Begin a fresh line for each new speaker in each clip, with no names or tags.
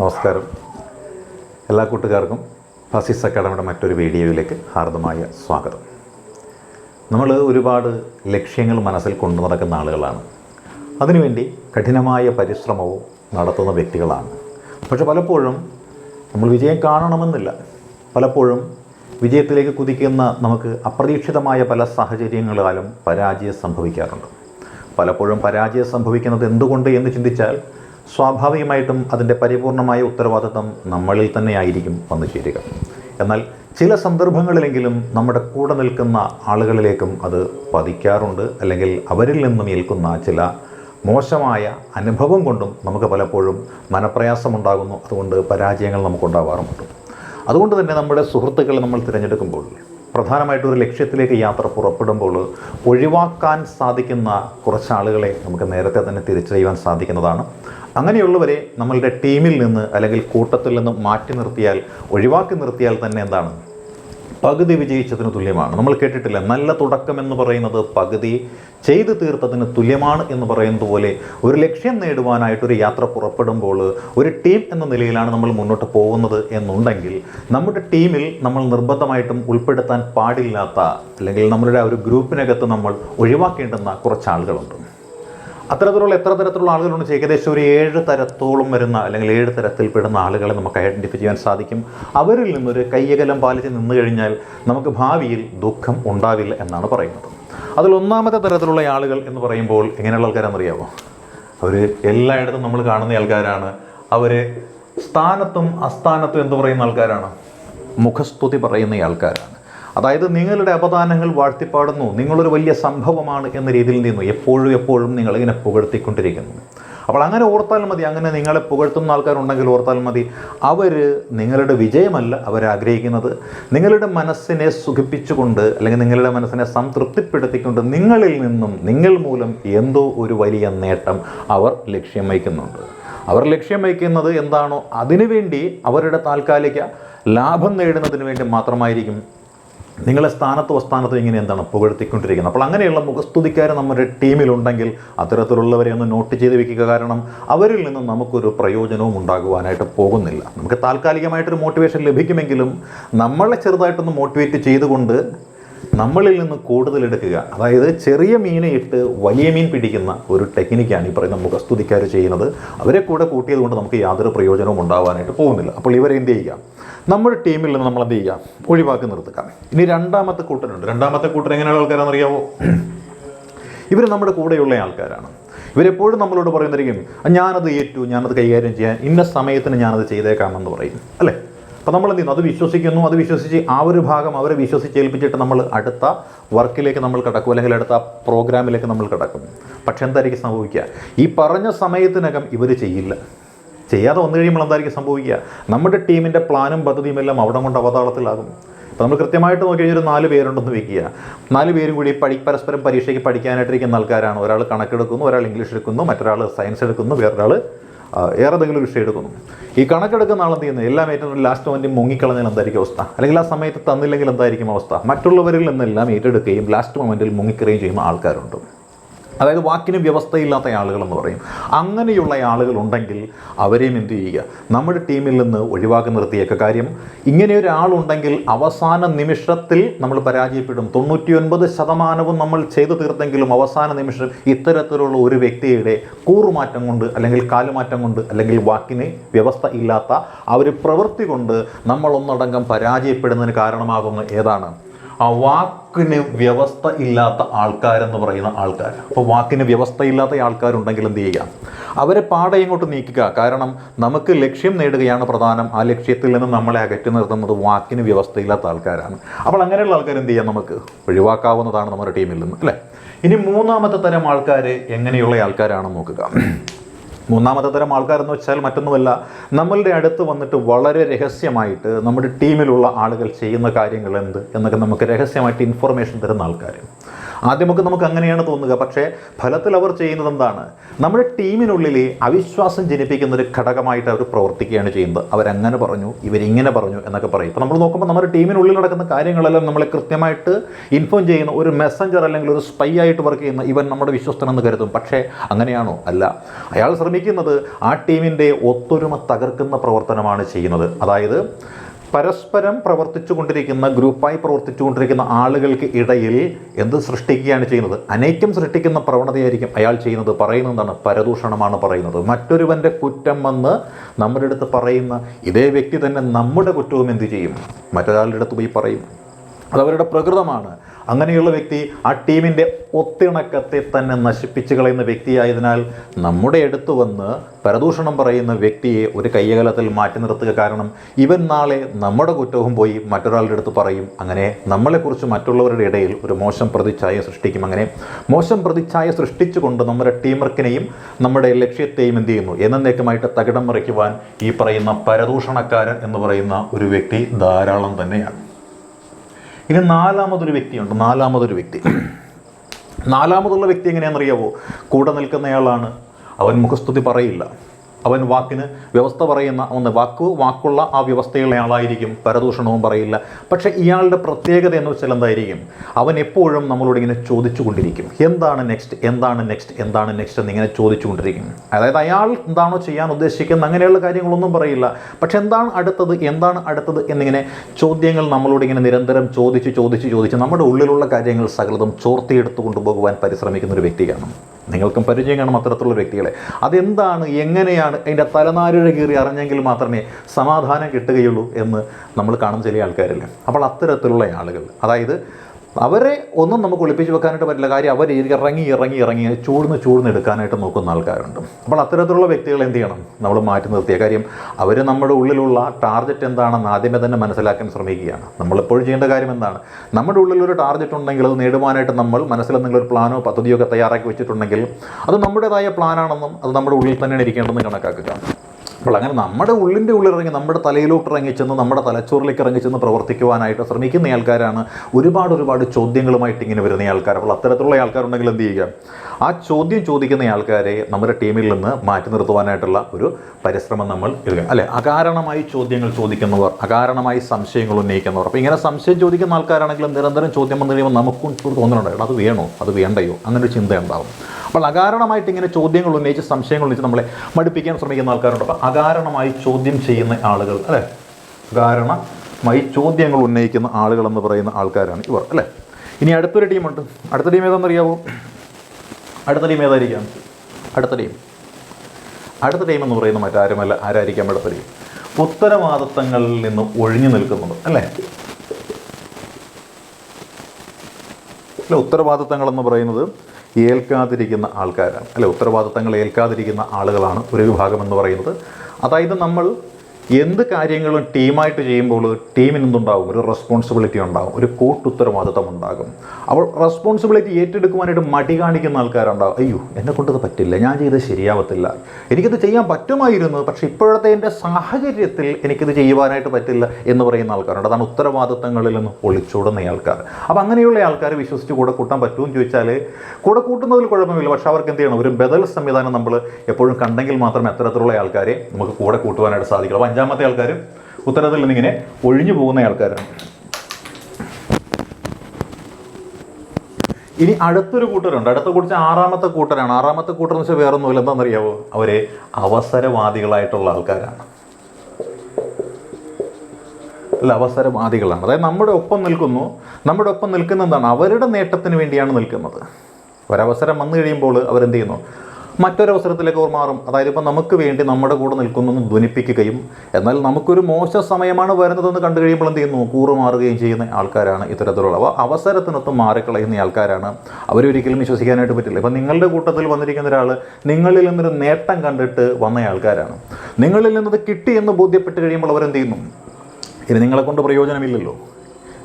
നമസ്കാരം. എല്ലാ കൂട്ടുകാർക്കും ഫസിസ് അക്കാഡമിയുടെ മറ്റൊരു വീഡിയോയിലേക്ക് ഹാർദമായ സ്വാഗതം. നമ്മൾ ഒരുപാട് ലക്ഷ്യങ്ങൾ മനസ്സിൽ കൊണ്ടു നടക്കുന്ന ആളുകളാണ്. അതിനുവേണ്ടി കഠിനമായ പരിശ്രമവും നടത്തുന്ന വ്യക്തികളാണ്. പക്ഷെ പലപ്പോഴും നമ്മൾ വിജയം കാണണമെന്നില്ല. പലപ്പോഴും വിജയത്തിലേക്ക് കുതിക്കുന്ന നമുക്ക് അപ്രതീക്ഷിതമായ പല സാഹചര്യങ്ങളാലും പരാജയം സംഭവിക്കാറുണ്ട്. പലപ്പോഴും പരാജയം സംഭവിക്കുന്നത് എന്തുകൊണ്ട് എന്ന് ചിന്തിച്ചാൽ സ്വാഭാവികമായിട്ടും അതിന്റെ പരിപൂർണമായ ഉത്തരവാദിത്വം നമ്മളിൽ തന്നെയായിരിക്കും വന്നു ചേരുക. എന്നാൽ ചില സന്ദർഭങ്ങളിലെങ്കിലും നമ്മുടെ കൂടെ നിൽക്കുന്ന ആളുകളിലേക്കും അത് പതിക്കാറുണ്ട് അല്ലെങ്കിൽ അവരിൽ നിന്നും ഏൽക്കുന്ന ചില മോശമായ അനുഭവം കൊണ്ടും നമുക്ക് പലപ്പോഴും മനപ്രയാസമുണ്ടാകുന്നു. അതുകൊണ്ട് പരാജയങ്ങൾ നമുക്കുണ്ടാവാറുമുണ്ട്. അതുകൊണ്ട് തന്നെ നമ്മുടെ സുഹൃത്തുക്കളെ നമ്മൾ തിരഞ്ഞെടുക്കുമ്പോൾ പ്രധാനമായിട്ടും ഒരു ലക്ഷ്യത്തിലേക്ക് യാത്ര പുറപ്പെടുമ്പോൾ ഒഴിവാക്കാൻ സാധിക്കുന്ന കുറച്ച് ആളുകളെ നമുക്ക് നേരത്തെ തന്നെ തിരിച്ചറിയുവാൻ സാധിക്കുന്നതാണ്. അങ്ങനെയുള്ളവരെ നമ്മളുടെ ടീമിൽ നിന്ന് അല്ലെങ്കിൽ കൂട്ടത്തിൽ നിന്ന് മാറ്റി നിർത്തിയാൽ ഒഴിവാക്കി നിർത്തിയാൽ തന്നെ എന്താണ്? പകുതി വിജയിച്ചതിന് തുല്യമാണ്. നമ്മൾ കേട്ടിട്ടില്ല നല്ല തുടക്കം എന്ന് പറയുന്നത് പകുതി ചെയ്തു തീർത്തതിന് തുല്യമാണ് എന്ന് പറയുന്നത് പോലെ ഒരു ലക്ഷ്യം നേടുവാനായിട്ട് ഒരു യാത്ര പുറപ്പെടുമ്പോൾ ഒരു ടീം എന്ന നിലയിലാണ് നമ്മൾ മുന്നോട്ട് പോകുന്നത് എന്നുണ്ടെങ്കിൽ നമ്മുടെ ടീമിൽ നമ്മൾ നിർബന്ധമായിട്ടും ഉൾപ്പെടുത്താൻ പാടില്ലാത്ത അല്ലെങ്കിൽ നമ്മളുടെ ആ ഒരു ഗ്രൂപ്പിനകത്ത് നമ്മൾ ഒഴിവാക്കേണ്ടുന്ന കുറച്ച് ആളുകളുണ്ട് അത്തരത്തിലുള്ള എത്ര തരത്തിലുള്ള ആളുകളുണ്ട് ഏകദേശം ഒരു ഏഴ് തരത്തോളം വരുന്ന അല്ലെങ്കിൽ ഏഴ് തരത്തിൽപ്പെടുന്ന ആളുകളെ നമുക്ക് ഐഡന്റിഫൈ ചെയ്യാൻ സാധിക്കും. അവരിൽ നിന്നൊരു കയ്യകലം പാലിച്ച് നിന്നു കഴിഞ്ഞാൽ നമുക്ക് ഭാവിയിൽ ദുഃഖം ഉണ്ടാവില്ല എന്നാണ് പറയുന്നത്. അതിൽ ഒന്നാമത്തെ തരത്തിലുള്ള ആളുകൾ എന്ന് പറയുമ്പോൾ എങ്ങനെയുള്ള ആൾക്കാരാണെന്നറിയാമോ അവർ എല്ലായിടത്തും നമ്മൾ കാണുന്ന ആൾക്കാരാണ്. അവർ സ്ഥാനത്തും അസ്ഥാനത്തും എന്ന് പറയുന്ന ആൾക്കാരാണ്? മുഖസ്തുതി പറയുന്ന ആൾക്കാരാണ്. അതായത് നിങ്ങളുടെ അപദാനങ്ങൾ വാഴ്ത്തിപ്പാടുന്നു. നിങ്ങളൊരു വലിയ സംഭവമാണ് എന്ന രീതിയിൽ നിന്നു എപ്പോഴും എപ്പോഴും നിങ്ങളിങ്ങനെ പുകഴ്ത്തിക്കൊണ്ടിരിക്കുന്നു. അപ്പോൾ അങ്ങനെ ഓർത്താൽ മതി. അങ്ങനെ നിങ്ങളെ പുകഴ്ത്തുന്ന ആൾക്കാരുണ്ടെങ്കിൽ ഓർത്താൽ മതി. അവർ നിങ്ങളുടെ വിജയമല്ല അവരാഗ്രഹിക്കുന്നത്. നിങ്ങളുടെ മനസ്സിനെ സുഖിപ്പിച്ചുകൊണ്ട് അല്ലെങ്കിൽ നിങ്ങളുടെ മനസ്സിനെ സംതൃപ്തിപ്പെടുത്തിക്കൊണ്ട് നിങ്ങളിൽ നിന്നും നിങ്ങൾ മൂലം എന്തോ ഒരു വലിയ നേട്ടം അവർ ലക്ഷ്യം വയ്ക്കുന്നുണ്ട്. അവർ ലക്ഷ്യം വയ്ക്കുന്നത് എന്താണോ അതിനുവേണ്ടി അവരുടെ താൽക്കാലിക ലാഭം നേടുന്നതിന് വേണ്ടി മാത്രമായിരിക്കും നിങ്ങളെ സ്ഥാനത്തും അസ്ഥാനത്തും ഇങ്ങനെ എന്താണ് പുകഴ്ത്തിക്കൊണ്ടിരിക്കുന്നത്? അപ്പോൾ അങ്ങനെയുള്ള മുഖസ്തുതിക്കാർ നമ്മുടെ ടീമിലുണ്ടെങ്കിൽ അത്തരത്തിലുള്ളവരെ ഒന്ന് നോട്ട് ചെയ്ത് വെക്കുക കാരണം അവരിൽ നിന്നും നമുക്കൊരു പ്രയോജനവും ഉണ്ടാകുവാനായിട്ട് പോകുന്നില്ല. നമുക്ക് താൽക്കാലികമായിട്ടൊരു മോട്ടിവേഷൻ ലഭിക്കുമെങ്കിലും നമ്മളെ ചെറുതായിട്ടൊന്ന് മോട്ടിവേറ്റ് ചെയ്തുകൊണ്ട് നമ്മളിൽ നിന്ന് കൂടുതൽ എടുക്കുക. അതായത് ചെറിയ മീനെ ഇട്ട് വലിയ മീൻ പിടിക്കുന്ന ഒരു ടെക്നിക്കാണ് ഈ പറയുന്ന മുഖസ്തുതിക്കാർ ചെയ്യുന്നത്. അവരെ കൂടെ കൂട്ടിയത് കൊണ്ട് നമുക്ക് യാതൊരു പ്രയോജനവും ഉണ്ടാകാനായിട്ട് പോകുന്നില്ല. അപ്പോൾ ഇവരെ എന്ത് ചെയ്യുക? നമ്മുടെ ടീമിൽ നിന്ന് നമ്മൾ എന്ത് ചെയ്യുക? ഒഴിവാക്കി നിർത്തുക. ഇനി രണ്ടാമത്തെ കൂട്ടനുണ്ട് രണ്ടാമത്തെ കൂട്ടൻ എങ്ങനെയുള്ള ആൾക്കാരാണെന്ന് അറിയാമോ ഇവർ നമ്മുടെ കൂടെയുള്ള ആൾക്കാരാണ്. ഇവരെപ്പോഴും നമ്മളോട് പറയുന്നതായിരിക്കും ഞാനത് ഏറ്റു ഞാനത് കൈകാര്യം ചെയ്യാൻ ഇന്ന സമയത്തിന് ഞാനത് ചെയ്തേക്കാമെന്ന് പറയും. അല്ലേ? അപ്പോൾ നമ്മൾ എന്ത് ചെയ്യുന്നു? അത് വിശ്വസിക്കുന്നു. അത് വിശ്വസിച്ച് ആ ഒരു ഭാഗം അവരെ വിശ്വസിച്ച് ഏൽപ്പിച്ചിട്ട് നമ്മൾ അടുത്ത വർക്കിലേക്ക് നമ്മൾ കിടക്കും അല്ലെങ്കിൽ അടുത്ത പ്രോഗ്രാമിലേക്ക് നമ്മൾ കിടക്കും. പക്ഷെ എന്തായിരിക്കും സംഭവിക്കുക? ഈ പറഞ്ഞ സമയത്തിനകം ഇവർ ചെയ്യില്ല. ചെയ്യാതെ വന്നു കഴിയുമ്പോൾ എന്തായിരിക്കും സംഭവിക്കുക? നമ്മുടെ ടീമിന്റെ പ്ലാനും പദ്ധതിയും എല്ലാം അവിടെ കൊണ്ട് അവതാളത്തിലാകും. അപ്പോൾ നമ്മൾ കൃത്യമായിട്ട് നോക്കി കഴിഞ്ഞാൽ ഒരു നാല് പേരുണ്ടെന്ന് വെക്കുക നാല് പേരും കൂടി പഠി പരസ്പരം പരീക്ഷയ്ക്ക് പഠിക്കാനായിട്ടിരിക്കുന്ന ആൾക്കാരാണ്. ഒരാൾ കണക്കെടുക്കുന്നു ഒരാൾ ഇംഗ്ലീഷ് എടുക്കുന്നു മറ്റൊരാൾ സയൻസ് എടുക്കുന്നു വേറൊരാൾ ഏറെന്തെങ്കിലും വിഷയം എടുക്കുന്നു. ഈ കണക്കെടുക്കുന്ന ആളെന്ത് ചെയ്യുന്നത് എല്ലാം ഏറ്റവും ലാസ്റ്റ് മൊമെന്റ് മുങ്ങിക്കളഞ്ഞാൽ എന്തായിരിക്കും അവസ്ഥ? അല്ലെങ്കിൽ ആ സമയത്ത് തന്നില്ലെങ്കിൽ എന്തായിരിക്കും അവസ്ഥ? മറ്റുള്ളവരിൽ നിന്നെല്ലാം ഏറ്റെടുക്കുകയും ലാസ്റ്റ് മൊമെന്റിൽ മുങ്ങിക്കുകയും ചെയ്യുന്ന ആൾക്കാരുണ്ട്. അതായത് വാക്കിന് വ്യവസ്ഥയില്ലാത്ത ആളുകളെന്ന് പറയും. അങ്ങനെയുള്ള ആളുകൾ ഉണ്ടെങ്കിൽ അവരെയും എന്തു ചെയ്യുക? നമ്മുടെ ടീമിൽ നിന്ന് ഒഴിവാക്കി നിർത്തിയേക്ക. കാര്യം ഇങ്ങനെ ഒരാളുണ്ടെങ്കിൽ അവസാന നിമിഷത്തിൽ നമ്മൾ പരാജയപ്പെടും. തൊണ്ണൂറ്റിയൊൻപത് ശതമാനവും നമ്മൾ ചെയ്തു തീർത്തെങ്കിലും അവസാന നിമിഷം ഇത്തരത്തിലുള്ള ഒരു വ്യക്തിയുടെ കൂറുമാറ്റം കൊണ്ട് അല്ലെങ്കിൽ കാലുമാറ്റം കൊണ്ട് അല്ലെങ്കിൽ വാക്കിന് വ്യവസ്ഥ ഇല്ലാത്ത ആ ഒരു പ്രവൃത്തി കൊണ്ട് നമ്മളൊന്നടങ്കം പരാജയപ്പെടുന്നതിന് കാരണമാകുന്ന ഏതാണ്? വാക്കിന് വ്യവസ്ഥ ഇല്ലാത്ത ആൾക്കാരെന്ന് പറയുന്ന ആൾക്കാർ അപ്പോൾ വാക്കിന് വ്യവസ്ഥയില്ലാത്ത ആൾക്കാരുണ്ടെങ്കിൽ എന്ത് ചെയ്യുക അവരെ പാടെ ഇങ്ങോട്ട് നീക്കുക. കാരണം നമുക്ക് ലക്ഷ്യം നേടുകയാണ് പ്രധാനം. ആ ലക്ഷ്യത്തിൽ നിന്ന് നമ്മളെ അകറ്റി നിർത്തുന്നത് വാക്കിന് വ്യവസ്ഥയില്ലാത്ത ആൾക്കാരാണ്. അപ്പോൾ അങ്ങനെയുള്ള ആൾക്കാർ എന്ത് ചെയ്യാം നമുക്ക്? ഒഴിവാക്കാവുന്നതാണ് നമ്മുടെ ടീമിൽ നിന്ന് അല്ലേ? ഇനി മൂന്നാമത്തെ തരം ആൾക്കാർ എങ്ങനെയുള്ള ആൾക്കാരാണെന്ന് നോക്കുക. മൂന്നാമത്തെ തരം ആൾക്കാരെന്ന് വെച്ചാൽ മറ്റൊന്നുമല്ല നമ്മളുടെ അടുത്ത് വന്നിട്ട് വളരെ രഹസ്യമായിട്ട് നമ്മുടെ ടീമിലുള്ള ആളുകൾ ചെയ്യുന്ന കാര്യങ്ങൾ എന്ത് എന്നൊക്കെ നമുക്ക് രഹസ്യമായിട്ട് ഇൻഫർമേഷൻ തരുന്ന ആൾക്കാർ ആദ്യമൊക്കെ നമുക്ക് അങ്ങനെയാണ് തോന്നുക. പക്ഷേ ഫലത്തിൽ അവർ ചെയ്യുന്നത് എന്താണ്? നമ്മുടെ ടീമിനുള്ളിൽ അവിശ്വാസം ജനിപ്പിക്കുന്ന ഒരു ഘടകമായിട്ട് അവർ പ്രവർത്തിക്കുകയാണ് ചെയ്യുന്നത്. അവരങ്ങനെ പറഞ്ഞു ഇവരിങ്ങനെ പറഞ്ഞു എന്നൊക്കെ പറയും. ഇപ്പോൾ നമ്മൾ നോക്കുമ്പോൾ നമ്മുടെ ടീമിനുള്ളിൽ നടക്കുന്ന കാര്യങ്ങളെല്ലാം നമ്മളെ കൃത്യമായിട്ട് ഇൻഫോം ചെയ്യുന്ന ഒരു മെസ്സഞ്ചർ അല്ലെങ്കിൽ ഒരു സ്പൈ ആയിട്ട് വർക്ക് ചെയ്യുന്ന ഇവൻ നമ്മുടെ വിശ്വസ്തനെന്ന് കരുതും. പക്ഷേ അങ്ങനെയാണോ? അല്ല. അയാൾ ശ്രമിക്കുന്നത് ആ ടീമിന്റെ ഒത്തൊരുമ തകർക്കുന്ന പ്രവർത്തനമാണ് ചെയ്യുന്നത്. അതായത് പരസ്പരം പ്രവർത്തിച്ചു കൊണ്ടിരിക്കുന്ന ഗ്രൂപ്പായി പ്രവർത്തിച്ചു കൊണ്ടിരിക്കുന്ന ആളുകൾക്ക് ഇടയിൽ എന്ത് സൃഷ്ടിക്കുകയാണ് ചെയ്യുന്നത്? അനൈക്യം സൃഷ്ടിക്കുന്ന പ്രവണതയായിരിക്കും അയാൾ ചെയ്യുന്നത്. പറയുന്നത് പരദൂഷണമാണ് പറയുന്നത്. മറ്റൊരുവന്റെ കുറ്റം വന്ന് നമ്മുടെ അടുത്ത് പറയുന്ന ഇതേ വ്യക്തി തന്നെ നമ്മുടെ കുറ്റവും എന്ത് ചെയ്യും? മറ്റൊരാളുടെ അടുത്ത് പോയി പറയും. അതവരുടെ പ്രകൃതമാണ്. അങ്ങനെയുള്ള വ്യക്തി ആ ടീമിന്റെ ഒത്തിണക്കത്തെ തന്നെ നശിപ്പിച്ചു കളയുന്ന വ്യക്തിയായതിനാൽ നമ്മുടെ അടുത്ത് വന്ന് പരദൂഷണം പറയുന്ന വ്യക്തിയെ ഒരു കയ്യകലത്തിൽ മാറ്റി നിർത്തുക കാരണം ഇവൻ നാളെ നമ്മുടെ കുറ്റവും പോയി മറ്റൊരാളുടെ അടുത്ത് പറയും. അങ്ങനെ നമ്മളെക്കുറിച്ച് മറ്റുള്ളവരുടെ ഇടയിൽ ഒരു മോശം പ്രതിച്ഛായ സൃഷ്ടിക്കും. അങ്ങനെ മോശം പ്രതിച്ഛായ സൃഷ്ടിച്ചുകൊണ്ട് നമ്മുടെ ടീം വർക്കിനെയും നമ്മുടെ ലക്ഷ്യത്തെയും എന്ത് ചെയ്യുന്നു? എന്നേക്കുമായിട്ട് തകിടം മറിക്കുവാൻ ഈ പറയുന്ന പരദൂഷണക്കാരൻ എന്ന് പറയുന്ന ഒരു വ്യക്തി ധാരാളം തന്നെയാണ്. ഇനി നാലാമതൊരു വ്യക്തിയുണ്ട് നാലാമതൊരു വ്യക്തി. നാലാമതുള്ള വ്യക്തി എങ്ങനെയാണെന്നറിയാവോ? കൂടെ നിൽക്കുന്നയാളാണ്. അവൻ മുഖസ്തുതി പറയില്ല. അവൻ വാക്കിന് വ്യവസ്ഥ പറയുന്ന ഒന്ന് വാക്കു വാക്കുള്ള ആ വ്യവസ്ഥയുള്ള ആളായിരിക്കും. പരദൂഷണവും പറയില്ല. പക്ഷേ ഇയാളുടെ പ്രത്യേകത എന്ന് വെച്ചാൽ എന്തായിരിക്കും? അവൻ എപ്പോഴും നമ്മളോട് ഇങ്ങനെ ചോദിച്ചു കൊണ്ടിരിക്കും എന്താണ് നെക്സ്റ്റ് എന്താണ് നെക്സ്റ്റ് എന്താണ് നെക്സ്റ്റ് എന്നിങ്ങനെ ചോദിച്ചു കൊണ്ടിരിക്കും അതായത് അയാൾ എന്താണോ ചെയ്യാൻ ഉദ്ദേശിക്കുന്നത് അങ്ങനെയുള്ള കാര്യങ്ങളൊന്നും പറയില്ല. പക്ഷെ എന്താണ് അടുത്തത്? എന്താണ് അടുത്തത്? എന്നിങ്ങനെ ചോദ്യങ്ങൾ നമ്മളോട് ഇങ്ങനെ നിരന്തരം ചോദിച്ച് ചോദിച്ച് ചോദിച്ച് നമ്മുടെ ഉള്ളിലുള്ള കാര്യങ്ങൾ സകലതും ചോർത്തിയെടുത്ത് കൊണ്ടുപോകുവാൻ പരിശ്രമിക്കുന്ന ഒരു വ്യക്തിയാണ്. നിങ്ങൾക്കും പരിചയം കാണും അത്തരത്തിലുള്ള വ്യക്തികളെ. അതെന്താണ്? എങ്ങനെയാണ്? അതിന്റെ തലനാരിഴ കീറി അറിഞ്ഞെങ്കിൽ മാത്രമേ സമാധാനം കിട്ടുകയുള്ളൂ എന്ന് നമ്മൾ കാണുന്ന ചില ആൾക്കാരില്ലേ അപ്പോൾ അത്തരത്തിലുള്ള ആളുകൾ. അതായത് അവരെ ഒന്നും നമുക്ക് ഒളിപ്പിച്ച് വെക്കാനായിട്ട് പറ്റില്ല. കാര്യം അവർ ഇറങ്ങി ഇറങ്ങി ഇറങ്ങി ചൂടുന്ന് ചൂടുന്ന് എടുക്കാനായിട്ട് നോക്കുന്ന ആൾക്കാരുണ്ട്. അപ്പോൾ അത്തരത്തിലുള്ള വ്യക്തികൾ എന്ത് ചെയ്യണം? നമ്മൾ മാറ്റി നിർത്തിയ കാര്യം അവർ നമ്മുടെ ഉള്ളിലുള്ള ടാർഗറ്റ് എന്താണെന്ന് ആദ്യമേ തന്നെ മനസ്സിലാക്കാൻ ശ്രമിക്കുകയാണ്. നമ്മളെപ്പോഴും ചെയ്യേണ്ട കാര്യം എന്താണ്? നമ്മുടെ ഉള്ളിലൊരു ടാർഗറ്റ് ഉണ്ടെങ്കിൽ അത് നേടുവാനായിട്ട് നമ്മൾ മനസ്സിൽ എന്തെങ്കിലും ഒരു പ്ലാനോ പദ്ധതിയോ ഒക്കെ തയ്യാറാക്കി വെച്ചിട്ടുണ്ടെങ്കിൽ അത് നമ്മുടേതായ പ്ലാനാണെന്നും അത് നമ്മുടെ ഉള്ളിൽ തന്നെയാണ് ഇരിക്കേണ്ടതെന്ന് കണക്കാക്കുക. അപ്പോൾ അങ്ങനെ നമ്മുടെ ഉള്ളിന്റെ ഉള്ളിലിറങ്ങി നമ്മുടെ തലയിലോട്ട് ഇറങ്ങിച്ചെന്ന് നമ്മുടെ തലച്ചോറിലേക്ക് ഇറങ്ങി ഇറങ്ങിച്ചെന്ന് പ്രവർത്തിക്കുവാനായിട്ട് ശ്രമിക്കുന്ന ആൾക്കാരാണ് ഒരുപാട് ഒരുപാട് ചോദ്യങ്ങളുമായിട്ട് ഇങ്ങനെ വരുന്ന ആൾക്കാർ. അപ്പോൾ അത്തരത്തിലുള്ള ആൾക്കാരുണ്ടെങ്കിൽ എന്ത് ചെയ്യുക? ആ ചോദ്യം ചോദിക്കുന്ന ആൾക്കാരെ നമ്മുടെ ടീമിൽ നിന്ന് മാറ്റി നിർത്തുവാനായിട്ടുള്ള ഒരു പരിശ്രമം നമ്മൾ എടുക്കുക. അല്ലെ? അകാരണമായി ചോദ്യങ്ങൾ ചോദിക്കുന്നവർ അകാരണമായി സംശയങ്ങൾ ഉന്നയിക്കുന്നവർ. അപ്പോൾ ഇങ്ങനെ സംശയം ചോദിക്കുന്ന ആൾക്കാരാണെങ്കിലും നിരന്തരം ചോദ്യം വന്നു കഴിയുമ്പോൾ നമുക്കും തോന്നുന്നുണ്ട് അത് വേണോ? അത് വേണ്ടയോ? അങ്ങനൊരു ചിന്ത അപ്പോൾ അകാരണമായിട്ട് ഇങ്ങനെ ചോദ്യങ്ങൾ ഉന്നയിച്ച് സംശയങ്ങൾ ഉന്നയിച്ച് നമ്മളെ മടുപ്പിക്കാൻ ശ്രമിക്കുന്ന ആൾക്കാരുണ്ട്. അപ്പോൾ അകാരണമായി ചോദ്യം ചെയ്യുന്ന ആളുകൾ അല്ലേ? കാരണമായി ചോദ്യങ്ങൾ ഉന്നയിക്കുന്ന ആളുകൾ എന്ന് പറയുന്ന ആൾക്കാരാണ് ഇവർ അല്ലേ? ഇനി അടുത്തൊരു ടീമുണ്ട് അടുത്ത ടീം ഏതാണെന്നറിയാവോ അടുത്ത ടീം ഏതായിരിക്കാം? അടുത്ത ടീം അടുത്ത ടീം എന്ന് പറയുന്ന മറ്റാരുമല്ല ആരായിരിക്കാം അടുത്ത ടീം ഉത്തരവാദിത്തങ്ങളിൽ നിന്ന് ഒഴിഞ്ഞു നിൽക്കുന്നത് അല്ലേ? അല്ല ഉത്തരവാദിത്തങ്ങൾ എന്ന് പറയുന്നത് ഏൽക്കാതിരിക്കുന്ന ആൾക്കാരാണ്. അല്ലെ ഉത്തരവാദിത്തങ്ങൾ ഏൽക്കാതിരിക്കുന്ന ആളുകളാണ് ഒരു വിഭാഗം എന്ന് പറയുന്നത്. അതായത് നമ്മൾ എന്ത് കാര്യങ്ങളും ടീമായിട്ട് ചെയ്യുമ്പോൾ ടീമിന് എന്തുണ്ടാകും ഒരു റെസ്പോൺസിബിലിറ്റി ഉണ്ടാകും ഒരു കൂട്ടുത്തരവാദിത്തം ഉണ്ടാകും. അപ്പോൾ റെസ്പോൺസിബിലിറ്റി ഏറ്റെടുക്കുവാനായിട്ട് മടി കാണിക്കുന്ന ആൾക്കാരുണ്ടാകും അയ്യോ എന്നെ കൊണ്ടത് പറ്റില്ല. ഞാൻ ചെയ്ത് ശരിയാവത്തില്ല. എനിക്കത് ചെയ്യാൻ പറ്റുമായിരുന്നു. പക്ഷേ ഇപ്പോഴത്തെ എന്റെ സാഹചര്യത്തിൽ എനിക്കിത് ചെയ്യുവാനായിട്ട് പറ്റില്ല എന്ന് പറയുന്ന ആൾക്കാരുണ്ട്. അതാണ് ഉത്തരവാദിത്തങ്ങളിൽ നിന്ന് ഒളിച്ചോടുന്ന ആൾക്കാർ. അപ്പോൾ അങ്ങനെയുള്ള ആൾക്കാർ വിശ്വസിച്ച് കൂടെ കൂട്ടാൻ പറ്റുമെന്ന് ചോദിച്ചാൽ കൂടെ കൂട്ടുന്നതിൽ കുഴപ്പമില്ല പക്ഷേ അവർക്ക് എന്ത് ചെയ്യണം? ഒരു ബദൽ സംവിധാനം നമ്മൾ എപ്പോഴും കണ്ടെങ്കിൽ മാത്രം എത്തരത്തിലുള്ള ആൾക്കാരെ നമുക്ക് കൂടെ കൂട്ടുവാനായിട്ട് സാധിക്കുള്ളൂ. അപ്പോൾ അഞ്ചാമത്തെ ആൾക്കാരും ഉത്തരത്തിൽ നിന്നിങ്ങനെ ഒഴിഞ്ഞു പോകുന്ന ആൾക്കാരാണ്. ഇനി അടുത്തൊരു കൂട്ടരുണ്ട്. അടുത്ത കുറിച്ച് ആറാമത്തെ കൂട്ടരാണ്. ആറാമത്തെ കൂട്ടർ എന്ന് വെച്ചാൽ വേറെ ഒന്നുമില്ല എന്താണെന്നറിയാവോ? അവരെ അവസരവാദികളായിട്ടുള്ള ആൾക്കാരാണ്. അല്ല അവസരവാദികളാണ്. അതായത് നമ്മുടെ ഒപ്പം നിൽക്കുന്നു. നമ്മുടെ ഒപ്പം നിൽക്കുന്ന എന്താണ് അവരുടെ നേട്ടത്തിന് വേണ്ടിയാണ് നിൽക്കുന്നത്. ഒരവസരം വന്നു കഴിയുമ്പോൾ അവരെന്ത് ചെയ്യുന്നു? മറ്റൊരവസരത്തിലേക്ക് അവർ മാറും. അതായത് ഇപ്പം നമുക്ക് വേണ്ടി നമ്മുടെ കൂടെ നിൽക്കുന്നു എന്ന് ധ്വനിപ്പിക്കുകയും എന്നാൽ നമുക്കൊരു മോശ സമയമാണ് വരുന്നതെന്ന് കണ്ടു കഴിയുമ്പോൾ എന്ത് ചെയ്യുന്നു? കൂറുമാറുകയും ചെയ്യുന്ന ആൾക്കാരാണ് ഇത്തരത്തിലുള്ളവ അവസരത്തിനൊത്ത് മാറിക്കളയുന്ന ആൾക്കാരാണ് അവരൊരിക്കലും വിശ്വസിക്കാനായിട്ട് പറ്റില്ല. ഇപ്പം നിങ്ങളുടെ കൂട്ടത്തിൽ വന്നിരിക്കുന്ന ഒരാൾ നിങ്ങളിൽ നിന്നൊരു നേട്ടം കണ്ടിട്ട് വന്ന ആൾക്കാരാണ്. നിങ്ങളിൽ നിന്നത് കിട്ടി എന്ന് ബോധ്യപ്പെട്ട് കഴിയുമ്പോൾ അവരെന്ത് ചെയ്യുന്നു? ഇനി നിങ്ങളെ കൊണ്ട് പ്രയോജനമില്ലല്ലോ.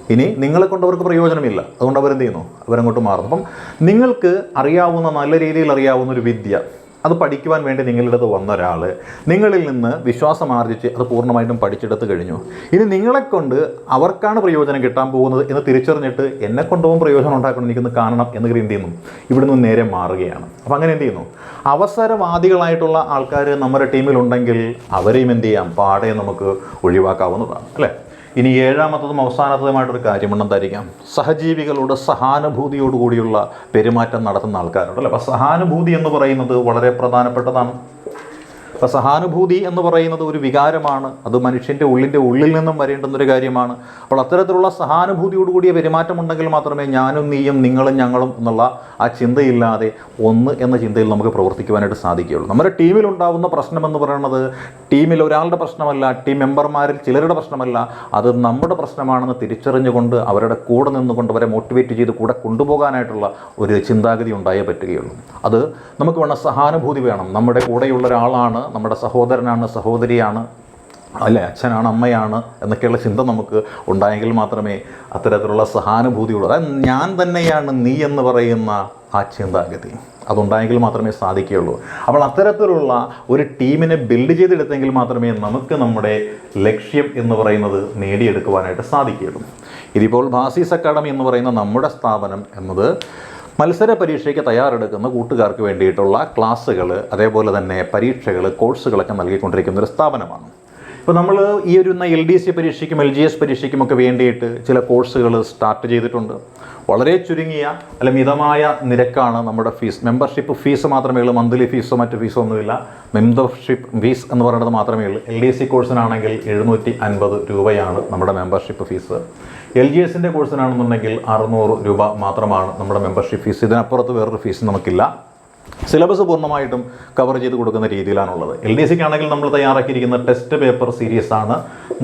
ഇനി നിങ്ങളെ കൊണ്ട് അവർക്ക് പ്രയോജനമില്ല. അതുകൊണ്ട് അവരെന്ത് ചെയ്യുന്നു അവരങ്ങോട്ട് മാറുന്നു. അപ്പം നിങ്ങൾക്ക് അറിയാവുന്ന നല്ല രീതിയിൽ അറിയാവുന്ന ഒരു വിദ്യ അത് പഠിക്കുവാൻ വേണ്ടി നിങ്ങളുടെ അടുത്ത് വന്ന ഒരാൾ നിങ്ങളിൽ നിന്ന് വിശ്വാസം ആർജിച്ച് അത് പൂർണമായിട്ടും പഠിച്ചെടുത്ത് കഴിഞ്ഞു. ഇനി നിങ്ങളെക്കൊണ്ട് അവർക്കാണ് പ്രയോജനം കിട്ടാൻ പോകുന്നത് എന്ന് തിരിച്ചറിഞ്ഞിട്ട് എന്നെ കൊണ്ടുപോകും പ്രയോജനം ഉണ്ടാക്കണം എനിക്കൊന്ന് കാണണം എന്ന് എന്ത് ചെയ്യുന്നു ഇവിടുന്ന് നേരെ മാറുകയാണ്. അപ്പോൾ അങ്ങനെ എന്ത് ചെയ്യുന്നു അവസരവാദികളായിട്ടുള്ള ആൾക്കാർ നമ്മുടെ ടീമിലുണ്ടെങ്കിൽ അവരെയും എന്ത് ചെയ്യാം? പാടെ നമുക്ക് ഒഴിവാക്കാവുന്നതാണ്. അല്ലേ? ഇനി ഏഴാമത്തതും അവസാനത്തതുമായിട്ടൊരു കാര്യമുണ്ടെന്നായിരിക്കാം സഹജീവികളോട് സഹാനുഭൂതിയോട് കൂടിയുള്ള പെരുമാറ്റം നടത്തുന്ന ആൾക്കാരുണ്ട് അല്ലേ? അപ്പോൾ സഹാനുഭൂതി എന്ന് പറയുന്നത് വളരെ പ്രധാനപ്പെട്ടതാണ്. അപ്പോൾ സഹാനുഭൂതി എന്ന് പറയുന്നത് ഒരു വികാരമാണ്. അത് മനുഷ്യന്റെ ഉള്ളിന്റെ ഉള്ളിൽ നിന്നും വരേണ്ടുന്നൊരു കാര്യമാണ്. അപ്പോൾ അത്തരത്തിലുള്ള സഹാനുഭൂതിയോടുകൂടിയ പെരുമാറ്റം ഉണ്ടെങ്കിൽ മാത്രമേ ഞാനും നീയും നിങ്ങളും ഞങ്ങളും എന്നുള്ള ആ ചിന്തയില്ലാതെ ഒന്ന് എന്ന ചിന്തയിൽ നമുക്ക് പ്രവർത്തിക്കുവാനായിട്ട് സാധിക്കുകയുള്ളൂ. നമ്മുടെ ടീമിൽ ടീമിലുണ്ടാവുന്ന പ്രശ്നമെന്ന് പറയുന്നത് ടീമിൽ ഒരാളുടെ പ്രശ്നമല്ല ടീം മെമ്പർമാരിൽ ചിലരുടെ പ്രശ്നമല്ല അത് നമ്മുടെ പ്രശ്നമാണെന്ന് തിരിച്ചറിഞ്ഞുകൊണ്ട് അവരുടെ കൂടെ നിന്നുകൊണ്ട് അവരെ മോട്ടിവേറ്റ് ചെയ്ത് കൂടെ കൊണ്ടുപോകാനായിട്ടുള്ള ഒരു ചിന്താഗതി ഉണ്ടായേ പറ്റുകയുള്ളൂ. അത് നമുക്ക് വേണം സഹാനുഭൂതി വേണം. നമ്മുടെ കൂടെയുള്ള ഒരാളാണ് നമ്മുടെ സഹോദരനാണ് സഹോദരിയാണ് അല്ലെ? അച്ഛനാണ് അമ്മയാണ് എന്നൊക്കെയുള്ള ചിന്ത നമുക്ക് ഉണ്ടായെങ്കിൽ മാത്രമേ അത്തരത്തിലുള്ള സഹാനുഭൂതിയുള്ളൂ. അതായത് ഞാൻ തന്നെയാണ് നീ എന്ന് പറയുന്ന ആ ചിന്താഗതി. അതുണ്ടായെങ്കിൽ മാത്രമേ സാധിക്കുകയുള്ളൂ. അപ്പോൾ അത്തരത്തിലുള്ള ഒരു ടീമിനെ ബിൽഡ് ചെയ്തെടുത്തെങ്കിൽ മാത്രമേ നമുക്ക് നമ്മുടെ ലക്ഷ്യം എന്ന് പറയുന്നത് നേടിയെടുക്കുവാനായിട്ട് സാധിക്കുകയുള്ളൂ. ഇതിപ്പോൾ ഭാസീസ് അക്കാഡമി എന്ന് പറയുന്ന നമ്മുടെ സ്ഥാപനം എന്നത് മത്സര പരീക്ഷയ്ക്ക് തയ്യാറെടുക്കുന്ന കൂട്ടുകാർക്ക് വേണ്ടിയിട്ടുള്ള ക്ലാസ്സുകൾ അതേപോലെ തന്നെ പരീക്ഷകൾ കോഴ്സുകളൊക്കെ നൽകിക്കൊണ്ടിരിക്കുന്ന ഒരു സ്ഥാപനമാണ്. ഇപ്പോൾ നമ്മൾ ഈ ഒരു എൽ ഡി സി പരീക്ഷയ്ക്കും എൽ ജി എസ് പരീക്ഷയ്ക്കുമൊക്കെ വേണ്ടിയിട്ട് ചില കോഴ്സുകൾ സ്റ്റാർട്ട് ചെയ്തിട്ടുണ്ട്. വളരെ ചുരുങ്ങിയ അല്ല മിതമായ നിരക്കാണ് നമ്മുടെ ഫീസ്. മെമ്പർഷിപ്പ് ഫീസ് മാത്രമേ ഉള്ളൂ മന്ത്ലി ഫീസോ മറ്റു ഫീസോ ഒന്നുമില്ല. മെമ്പർഷിപ്പ് ഫീസ് എന്ന് പറയുന്നത് മാത്രമേ ഉള്ളൂ. എൽ ഡി സി കോഴ്സിനാണെങ്കിൽ എഴുന്നൂറ്റി അൻപത് രൂപയാണ് നമ്മുടെ മെമ്പർഷിപ്പ് ഫീസ് എൽ ജി എസിന്റെ കോഴ്സിനാണെന്നുണ്ടെങ്കിൽ അറുന്നൂറ് രൂപ മാത്രമാണ് നമ്മുടെ മെമ്പർഷിപ്പ് ഫീസ് ഇതിനപ്പുറത്ത് വേറൊരു ഫീസ് നമുക്കില്ല. സിലബസ് പൂർണമായിട്ടും കവർ ചെയ്ത് കൊടുക്കുന്ന രീതിയിലാണുള്ളത്. എൽ ഡി സിക്ക് ആണെങ്കിൽ നമ്മൾ തയ്യാറാക്കിയിരിക്കുന്ന ടെസ്റ്റ് പേപ്പർ സീരീസ് ആണ്.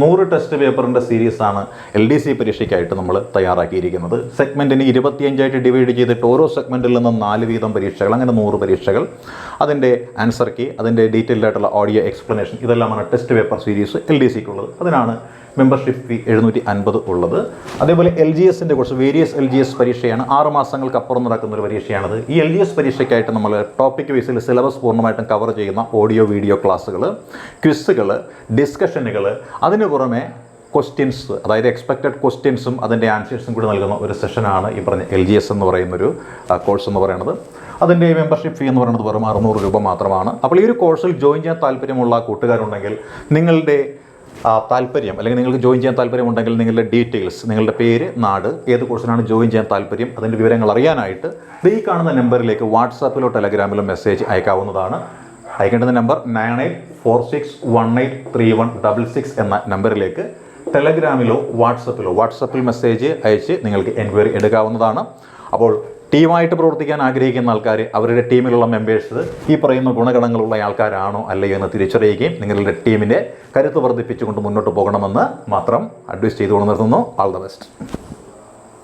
നൂറ് ടെസ്റ്റ് പേപ്പറിന്റെ സീരീസ് ആണ് എൽ ഡി സി പരീക്ഷയ്ക്കായിട്ട് നമ്മൾ തയ്യാറാക്കിയിരിക്കുന്നത്. സെഗ്മെന്റിന് ഇരുപത്തിയഞ്ചായിട്ട് ഡിവൈഡ് ചെയ്തിട്ട് ഓരോ സെഗ്മെന്റിൽ നിന്നും നാല് വീതം പരീക്ഷകൾ അങ്ങനെ നൂറ് പരീക്ഷകൾ. അതിന്റെ ആൻസർ കീ അതിന്റെ ഡീറ്റെയിൽഡ് ആയിട്ടുള്ള ഓഡിയോ എക്സ്പ്ലനേഷൻ ഇതെല്ലാമാണ് test paper series L D സിക്കുള്ളത് അതിനാണ് മെമ്പർഷിപ്പ് ഫീ എഴുന്നൂറ്റി അൻപത് ഉള്ളത്. അതേപോലെ എൽ ജി എസിന്റെ കുറച്ച് വേരിയസ് എൽ ജി എസ് പരീക്ഷയാണ്. ആറ് മാസങ്ങൾക്ക് അപ്പുറം നടക്കുന്ന ഒരു പരീക്ഷയാണത്. ഈ എൽ ജി എസ് പരീക്ഷയ്ക്കായിട്ട് നമ്മൾ ടോപ്പിക് ബേസിൽ സിലബസ് പൂർണമായിട്ടും കവർ ചെയ്യുന്ന ഓഡിയോ വീഡിയോ ക്ലാസ്സുകൾ ക്വിസുകൾ ഡിസ്കഷനുകൾ അതിനു പുറമെ ക്വസ്റ്റ്യൻസ് അതായത് എക്സ്പെക്റ്റഡ് ക്വസ്റ്റ്യൻസും അതിന്റെ ആൻസേഴ്സും കൂടി നൽകുന്ന ഒരു സെഷനാണ് ഈ പറഞ്ഞ എൽ ജി എസ് എന്ന് പറയുന്നൊരു കോഴ്സ് എന്ന് പറയുന്നത് അതിന്റെ മെമ്പർഷിപ്പ് ഫീ എന്ന് പറയുന്നത് വെറും അറുന്നൂറ് രൂപ മാത്രമാണ്. അപ്പോൾ ഈ ഒരു കോഴ്സിൽ ജോയിൻ ചെയ്യാൻ താല്പര്യമുള്ള കൂട്ടുകാരുണ്ടെങ്കിൽ നിങ്ങളുടെ താല്പര്യം അല്ലെങ്കിൽ നിങ്ങൾക്ക് ജോയിൻ ചെയ്യാൻ താല്പര്യമുണ്ടെങ്കിൽ നിങ്ങളുടെ ഡീറ്റെയിൽസ് നിങ്ങളുടെ പേര് നാട് ഏത് കോഴ്സിനാണ് ജോയിൻ ചെയ്യാൻ താല്പര്യം അതിന്റെ വിവരങ്ങൾ അറിയാനായിട്ട് ഈ കാണുന്ന നമ്പറിലേക്ക് വാട്സാപ്പിലോ ടെലഗ്രാമിലോ മെസ്സേജ് അയക്കാവുന്നതാണ്. അയക്കേണ്ടുന്ന number nine eight four six one eight three one double six എന്ന നമ്പറിലേക്ക് ടെലഗ്രാമിലോ വാട്സപ്പിലോ വാട്സപ്പിൽ മെസ്സേജ് അയച്ച് നിങ്ങൾക്ക് എൻക്വയറി എടുക്കാവുന്നതാണ്. അപ്പോൾ ടീമായിട്ട് പ്രവർത്തിക്കാൻ ആഗ്രഹിക്കുന്ന ആൾക്കാർ അവരുടെ ടീമിലുള്ള മെമ്പേഴ്സ് ഈ പറയുന്ന ഗുണഗണങ്ങളുള്ള ആൾക്കാരാണോ അല്ലയോ എന്ന് തിരിച്ചറിയുകയും നിങ്ങളുടെ ടീമിന്റെ കരുത്ത് വർദ്ധിപ്പിച്ചുകൊണ്ട് മുന്നോട്ട് പോകണമെന്ന് മാത്രം അഡ്വൈസ് ചെയ്തുകൊണ്ട് നിർത്തുന്നു. All the best